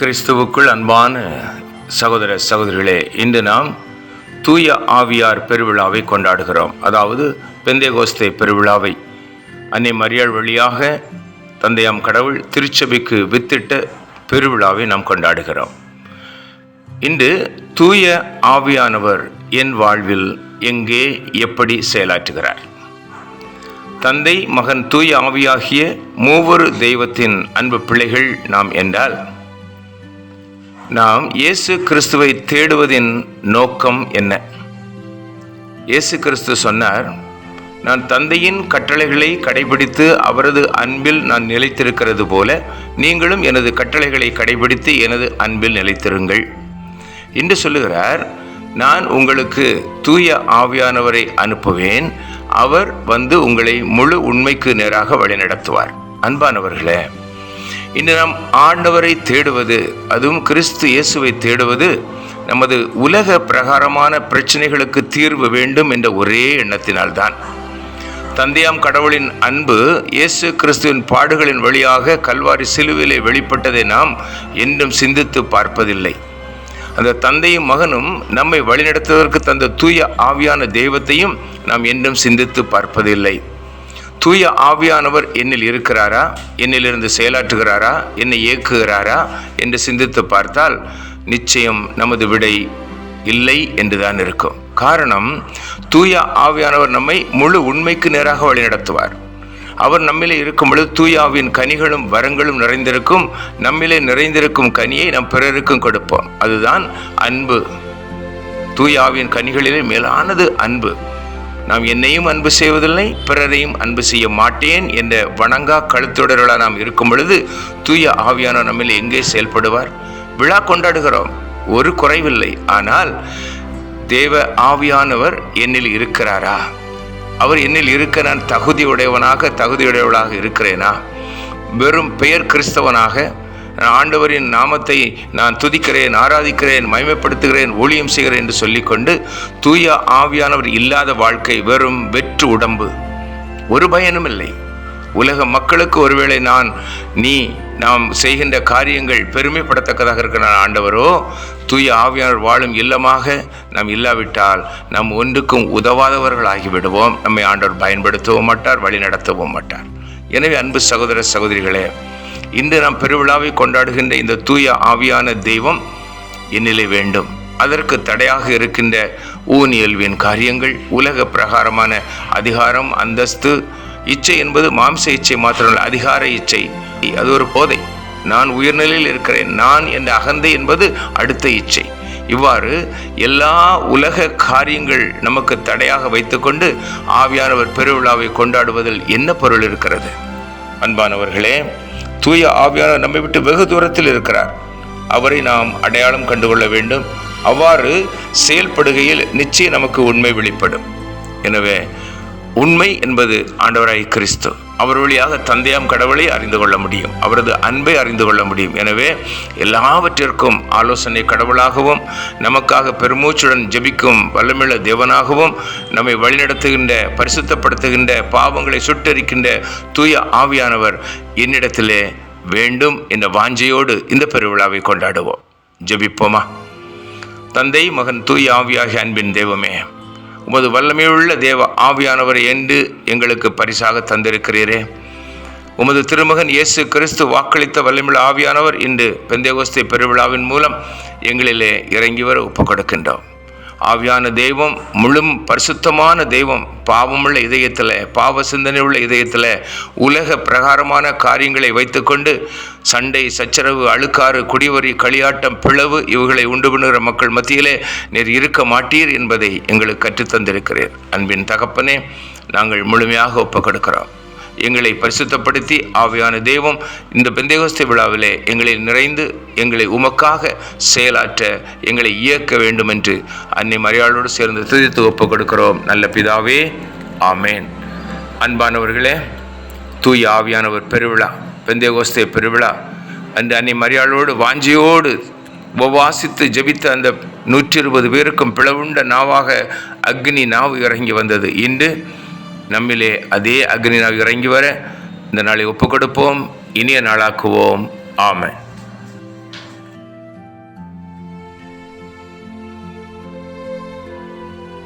கிறிஸ்துவுக்குள் அன்பான சகோதர சகோதரிகளே இன்று நாம் தூய ஆவியார் பெருவிழாவை கொண்டாடுகிறோம். அதாவது பெந்தேகோஸ்தே பெருவிழாவை அன்னை மரியாள் வழியாக தந்தையாம் கடவுள் திருச்சபைக்கு வித்திட்ட பெருவிழாவை நாம் கொண்டாடுகிறோம். இன்று தூய ஆவியானவர் என் வாழ்வில் எங்கே எப்படி செயலாற்றுகிறார்? தந்தை மகன் தூய ஆவியாகிய மூவொரு தெய்வத்தின் அன்பு பிள்ளைகள் நாம் என்றால் நாம் இயேசு கிறிஸ்துவை தேடுவதின் நோக்கம் என்ன? இயேசு கிறிஸ்து சொன்னார் நான் தந்தையின் கட்டளைகளை கடைபிடித்து அவரது அன்பில் நான் நிலைத்திருக்கிறது போல நீங்களும் எனது கட்டளைகளை கடைபிடித்து எனது அன்பில் நிலைத்திருங்கள். என்று சொல்லுகிறார் நான் உங்களுக்கு தூய ஆவியானவரை அனுப்புவேன். அவர் வந்து உங்களை முழு உண்மைக்கு நேராக வழிநடத்துவார். அன்பானவர்களே இன்று நாம் ஆண்டவரை தேடுவது அதுவும் கிறிஸ்து இயேசுவை தேடுவது நமது உலக பிரகாரமான பிரச்சனைகளுக்கு தீர்வு வேண்டும் என்ற ஒரே எண்ணத்தினால்தான். தந்தையாம் கடவுளின் அன்பு இயேசு கிறிஸ்துவின் பாடுகளின் வழியாக கல்வாரி சிலுவிலே வெளிப்பட்டதை நாம் என்றும் சிந்தித்து பார்ப்பதில்லை. அந்த தந்தையும் மகனும் நம்மை வழிநடத்துவதற்கு தந்த தூய ஆவியான தெய்வத்தையும் நாம் என்றும் சிந்தித்து பார்ப்பதில்லை. தூய ஆவியானவர் என்னில் இருக்கிறாரா? என்னிலிருந்து செயலாற்றுகிறாரா? என்னை இயக்குகிறாரா என்று சிந்தித்து பார்த்தால் நிச்சயம் நமது விடை இல்லை என்றுதான் இருக்கும். காரணம் தூய ஆவியானவர் நம்மை முழு உண்மைக்கு நேராக வழிநடத்துவார். அவர் நம்மிலே இருக்கும் பொழுது தூய ஆவியின் கனிகளும் வரங்களும் நிறைந்திருக்கும் நம்மிலே நிறைந்திருக்கும் கனியை நாம் பிறருக்கும் கொடுப்போம். அதுதான் அன்பு. தூயாவின் ஆவியின் கனிகளிலே மேலானது அன்பு. நாம் என்னையும் அன்பு செய்வதில்லை பிறரையும் அன்பு செய்ய மாட்டேன் என்ற வணங்கா கழுத்தொடர்களாக நாம் இருக்கும் பொழுது தூய ஆவியான நம்மில் எங்கே செயல்படுவார்? விழா கொண்டாடுகிறோம் ஒரு குறைவில்லை. ஆனால் தேவ ஆவியானவர் என்னில் இருக்கிறாரா? அவர் என்னில் இருக்க நான் தகுதியுடையவனாக தகுதியுடையவளாக இருக்கிறேனா? வெறும் பெயர் கிறிஸ்தவனாக ஆண்டவரின் நாமத்தை நான் துதிக்கிறேன் ஆராதிக்கிறேன் மகிமைப்படுத்துகிறேன் ஊழியம் செய்கிறேன் என்று சொல்லிக்கொண்டு தூய ஆவியானவர் இல்லாத வாழ்க்கை வெறும் வெற்று உடம்பு. ஒரு பயனும் இல்லை. உலக மக்களுக்கு ஒருவேளை நான் நீ நாம் செய்கின்ற காரியங்கள் பெருமைப்படத்தக்கதாக இருக்கிற ஆண்டவரோ தூய ஆவியானவர் வாழும் இல்லமாக நாம் இல்லாவிட்டால் நாம் ஒன்றுக்கும் உதவாதவர்கள் ஆகிவிடுவோம் நம்மை ஆண்டவர் பயன்படுத்தவும் மாட்டார் வழி நடத்தவும் மாட்டார். எனவே அன்பு சகோதர சகோதரிகளே இன்று நாம் பெருவிழாவை கொண்டாடுகின்ற இந்த தூய ஆவியான தெய்வம் என்னிலே வேண்டும். அதற்கு தடையாக இருக்கின்ற ஊனியல்வின் காரியங்கள் உலக பிரகாரமான அதிகாரம் அந்தஸ்து இச்சை என்பது மாம்ச இச்சை மாத்திரமல்ல அதிகார இச்சை. அது ஒரு போதை. நான் உயர்நிலையில் இருக்கிறேன். நான் என்ற அகந்தை என்பது அடுத்த இச்சை. இவ்வாறு எல்லா உலக காரியங்கள் நமக்கு தடையாக வைத்துக்கொண்டு ஆவியானவர் பெருவிழாவை கொண்டாடுவதில் என்ன பொருள் இருக்கிறது? அன்பானவர்களே தூய ஆவியானவர் நம்மை விட்டு வெகு தூரத்தில் இருக்கிறார். அவரை நாம் அடையாளம் கண்டுகொள்ள வேண்டும். அவ்வாறு செயல்படுகையில் நிச்சயம் நமக்கு உண்மை வெளிப்படும். எனவே உண்மை என்பது ஆண்டவராய் கிறிஸ்து. அவர் வழியாக தந்தையாம் கடவுளை அறிந்து கொள்ள முடியும். அவரது அன்பை அறிந்து கொள்ள முடியும். எனவே எல்லாவற்றிற்கும் ஆலோசனை கடவுளாகவும் நமக்காக பெருமூச்சுடன் ஜெபிக்கும் வல்லமிழ தேவனாகவும் நம்மை வழிநடத்துகின்ற பரிசுத்தப்படுத்துகின்ற பாவங்களை சுட்டரிக்கின்ற தூய ஆவியானவர் என்னிடத்திலே வேண்டும் என்ற வாஞ்சையோடு இந்த பெருவிழாவை கொண்டாடுவோம். ஜபிப்போமா? தந்தை மகன் தூய ஆவியாகிய அன்பின் தெய்வமே உமது வல்லமையுள்ள தேவ ஆவியானவர் என்று எங்களுக்கு பரிசாக தந்திருக்கிறீரே. உமது திருமகன் இயேசு கிறிஸ்து வாக்களித்த வல்லமையுள்ள ஆவியானவர் இன்று பெந்தேகோஸ்தை பெருவிழாவின் மூலம் எங்களிலே இறங்கி வர ஒப்புக் கொடுக்கின்றோம் ஆவியான தெய்வம் முழும் பரிசுத்தமான தெய்வம் பாவமுள்ள இதயத்தில் பாவ சிந்தனை உள்ள இதயத்தில் உலக பிரகாரமான காரியங்களை வைத்துக்கொண்டு சண்டை சச்சரவு அழுக்காறு குடிவரி களியாட்டம் பிளவு இவைகளை உண்டு பண்ணுகிற மக்கள் மத்தியிலே நீர் இருக்க மாட்டீர் என்பதை எங்களுக்கு கற்றுத்தந்திருக்கிறீர். அன்பின் தகப்பனே நாங்கள் முழுமையாக ஒப்புக் கொடுக்கிறோம் எங்களை பரிசுத்தப்படுத்தி ஆவியான தெய்வம் இந்த பெந்தேகோஸ்தே விழாவிலே எங்களை நிறைந்து எங்களை உமக்காக செயலாற்ற எங்களை இயக்க வேண்டும் என்று அன்னை மரியாளோடு சேர்ந்து துதித்து ஒப்புக் கொடுக்கிறோம் நல்ல பிதாவே ஆமேன். அன்பானவர்களே தூய ஆவியானவர் பெருவிழா பெந்தேகோஸ்தே பெருவிழா. அந்த அன்னை மரியாளோடு வாஞ்சியோடு உபவாசித்து ஜெபித்த அந்த நூற்றி இருபது பேருக்கும் பிளவுண்ட நாவாக அக்னி நாவு இறங்கி வந்தது. இன்று நம்மிலே அதே அக்னி நாவு இறங்கி வர இந்த நாளை ஒப்பு கொடுப்போம் இனிய நாளாக்குவோம். ஆமை